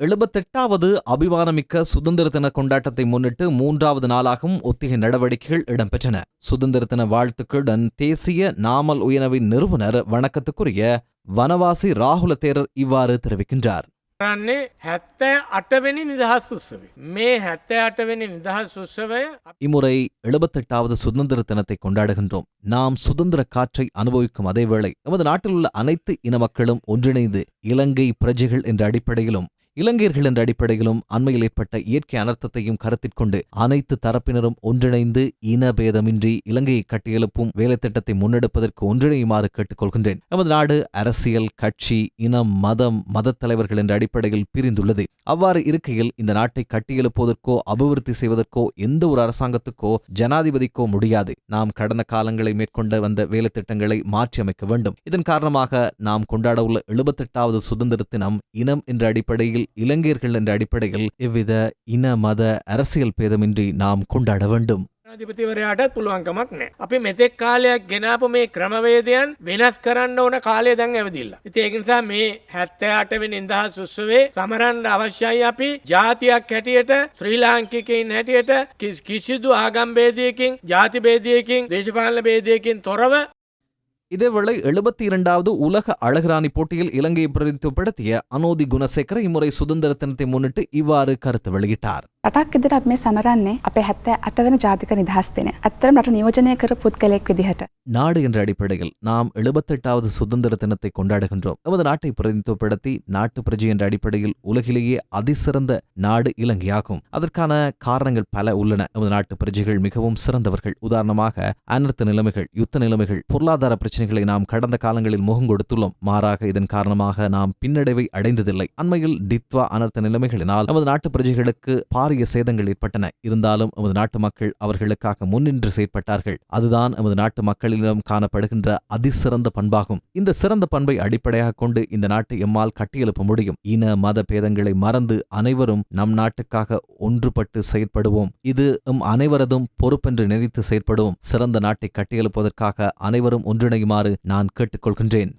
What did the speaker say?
எழுபத்தெட்டாவது அபிமானமிக்க சுதந்திர தின கொண்டாட்டத்தை முன்னிட்டு மூன்றாவது நாளாகவும் ஒத்திகை நடவடிக்கைகள் இடம்பெற்றன. சுதந்திர தின வாழ்த்துக்களுடன் தேசிய நாமல் உயனவின் நிறுவனர் வணக்கத்துக்குரிய வனவாசி ராகுல தேரர் இவ்வாறு தெரிவிக்கின்றார். කරන්නේ හැත්තෑ අටවෙනි නිදහස් උත්සව. මේ හැත්තෑ අටවෙනි නිදහස් උත්සවය இம்முறை எழுபத்தெட்டாவது சுதந்திர தினத்தை கொண்டாடுகின்றோம் நாம் சுதந்திர காற்றை அனுபவிக்கும் அதேவேளை நமது நாட்டில் உள்ள அனைத்து இன மக்களும் ஒன்றிணைந்து இலங்கை பிரஜைகள் என்ற அடிப்படையிலும் இலங்கையர்கள் என்ற அடிப்படையிலும் அண்மையில் ஏற்பட்ட இயற்கை அனர்த்தத்தையும் கருத்தில் கொண்டு அனைத்து தரப்பினரும் ஒன்றிணைந்து இனபேதமின்றி இலங்கையை கட்டியெழுப்பும் வேலைத்திட்டத்தை முன்னெடுப்பதற்கு ஒன்றிணையுமாறு கேட்டுக்கொள்கின்றேன். நமது நாடு அரசியல் கட்சி இனம் மதம் மதத் தலைவர்கள் என்ற அடிப்படையில் பிரிந்துள்ளது. அவ்வாறு இருக்கையில் இந்த நாட்டை கட்டியெழுப்புவதற்கோ அபிவிருத்தி செய்வதற்கோ எந்த ஒரு அரசாங்கத்துக்கோ ஜனாதிபதிக்கோ முடியாது. நாம் கடந்த காலங்களை மேற்கொண்ட வந்த வேலைத்திட்டங்களை மாற்றியமைக்க வேண்டும். இதன் காரணமாக நாம் கொண்டாட உள்ள எழுபத்தெட்டாவது சுதந்திர தினம் இனம் என்ற அடிப்படையில் இலங்கையர்கள் என்ற அடிப்படையில் எவ்வித இன மத அரசியல் பேதமின்றி நாம் கொண்டாட வேண்டும் අධිපතිවරයාට පුළුවන්කමක් නෑ. අපි මෙතෙක් කාලයක් ගෙනාපු මේ ක්‍රමවේදයන් වෙනස් කරන්න ඕන කාලය දැන් ඇවිදිල්ල. ඉතින් ඒක නිසා මේ හැත්තෑ අටවෙනි නිදහස් උත්සවේ සමරන්න අවශ්‍යයි අපි ජාතියක් හැටියට ශ්‍රී ලාංකිකයින් හැටියට කිස්- කිසිදු ආගම් භේදයකින් ජාති භේදයකින් දේශපාලන භේදයකින් තොරව இதேவேளை எழுபத்தி இரண்டாவது உலக அழகுராணி போட்டியில் இலங்கையை பிரதித்துப்படுத்திய அனோதி குணசேகர இம்முறை சுதந்திர தினத்தை முன்னிட்டு இவ்வாறு கருத்து வெளியிட்டார். රටක් ඉදිර අප මේ සමරන්නේ අපේ හැත්තෑ අටවන ජාතික නිදහස් දින. ඇත්තරම රට නියෝජනය කර පුද්ගලයෙක් විදිහට. நாடு என்ற அடிப்படையில் நாம் எழுபத்தெட்டாவது சுதந்திர தினத்தை கொண்டாடுகின்றோம் நமது நாட்டை பிரதிநிதித்துவப்படுத்தி நாட்டு பிரஜை என்ற அடிப்படையில் உலகிலேயே அதிசிறந்த நாடு இலங்கையாகும் அதற்கான காரணங்கள் பல உள்ளன நமது நாட்டு பிரஜைகள் மிகவும் சிறந்தவர்கள் உதாரணமாக அனர்த்த நிலைமைகள் யுத்த நிலைமைகள் பொருளாதார பிரச்சனைகளை நாம் கடந்த காலங்களில் முகம் கொடுத்துள்ளோம் மாறாக இதன் காரணமாக நாம் பின்னடைவை அடைந்ததில்லை அண்மையில் டித்வா அனர்த்த நிலைமைகளினால் நமது நாட்டு பிரஜைகளுக்கு பாரிய சேதங்கள் ஏற்பட்டன. இருந்தாலும் நமது நாட்டு மக்கள் அவர்களுக்காக முன்னின்று செயற்பட்டார்கள். அதுதான் நமது நாட்டு மக்களிடம் காணப்படுகின்ற அதிசிறந்த பண்பாகும். இந்த சிறந்த பண்பை அடிப்படையாக கொண்டு இந்த நாட்டை எம்மால் கட்டியெழுப்ப முடியும். இன மத பேதங்களை மறந்து அனைவரும் நம் நாட்டுக்காக ஒன்றுபட்டு செயற்படுவோம். இது எம் அனைவரதும் பொறுப்பென்று நினைத்து செயற்படுவோம். சிறந்த நாட்டை கட்டியெழுப்பதற்காக அனைவரும் ஒன்றிணையுமாறு நான் கேட்டுக்கொள்கின்றேன்.